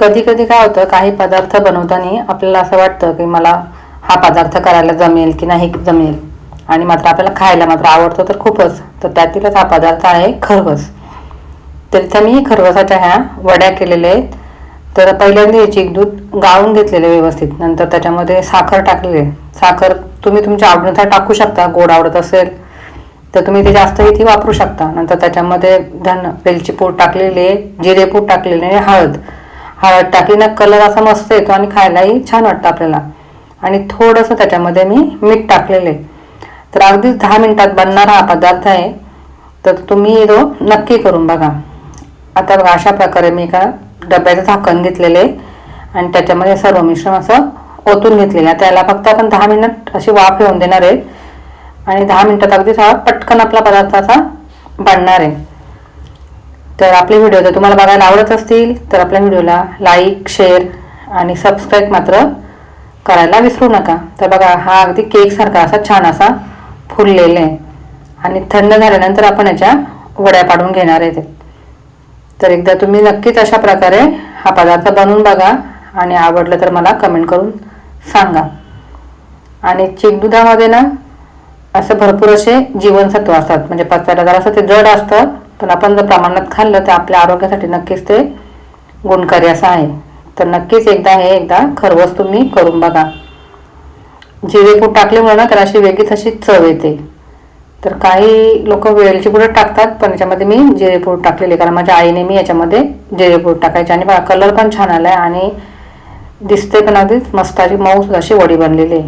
कधी कधी काय होतं काही पदार्थ बनवताना आपल्याला असं वाटतं की मला हा पदार्थ करायला जमेल की नाही जमेल. आणि मात्र आपल्याला खायला मात्र आवडतं तर खूपच. तर त्यातीलच हा पदार्थ आहे खरवस. तर मी खरवसाच्या ह्या वड्या केलेल्या आहेत. तर पहिल्यांदा एक दूध गाळून घेतलेले व्यवस्थित. नंतर त्याच्यामध्ये साखर टाकलेले साखर तुम्ही तुमच्या आवडीनुसार टाकू शकता. गोड आवडत असेल तर तुम्ही ते जास्त इथे वापरू शकता. नंतर त्याच्यामध्ये धन वेलची पूड टाकलेली आहे जिरे पूड टाकलेली आहे हळद. हळद टाकली ना कलर असा मस्त येतो आणि खायलाही छान वाटतं आपल्याला. आणि थोडंसं त्याच्यामध्ये मी मीठ टाकलेलं आहे. तर अगदीच दहा मिनटात बनणारा हा पदार्थ आहे. तर तुम्ही तो नक्की करून बघा. आता बघा अशा प्रकारे मी एका डब्याचं झाकण घेतलेलं आहे. आणि त्याच्यामध्ये सर्व मिश्रण असं ओतून घेतलेलं आहे. त्याला फक्त आपण दहा मिनिट अशी वाफ येऊन देणार आहे. आणि दहा मिनिटात अगदीच हा पटकन आपला पदार्थ असा बनणार आहे. तर आपले व्हिडिओ जर तुम्हाला बघायला आवडत असतील तर आपल्या व्हिडिओला लाईक शेअर आणि सबस्क्राईब मात्र करायला विसरू नका. तर बघा हा अगदी केकसारखा असा छान असा फुललेला आहे. आणि थंड झाल्यानंतर आपण याच्या वड्या पाडून घेणार आहे तर एकदा तुम्ही नक्कीच अशा प्रकारे हा पदार्थ बनवून बघा आणि आवडलं तर मला कमेंट करून सांगा. आणि चिकदुधामध्ये ना असं भरपूर असे जीवनसत्व असतात. म्हणजे पचायला जरा असं ते जड असतं पण आपण जर प्रमाणात खाल्लं तर आपल्या आरोग्यासाठी नक्कीच ते गुणकारी असं आहे. तर नक्कीच एकदा हे एकदा खरवस तुम्ही करून बघा. जिरे पूड टाकल्यामुळे ना त्याला अशी वेगळीच अशी चव येते. तर काही लोक वेलची पूड टाकतात पण याच्यामध्ये मी जिरे टाकलेले टाकलेली कारण माझ्या आईने मी याच्यामध्ये जिरे पूड टाकायची. आणि कलर पण छान आलाय आणि दिसते पण अगदीच मस्ताची मऊ अशी वडी बनलेली आहे.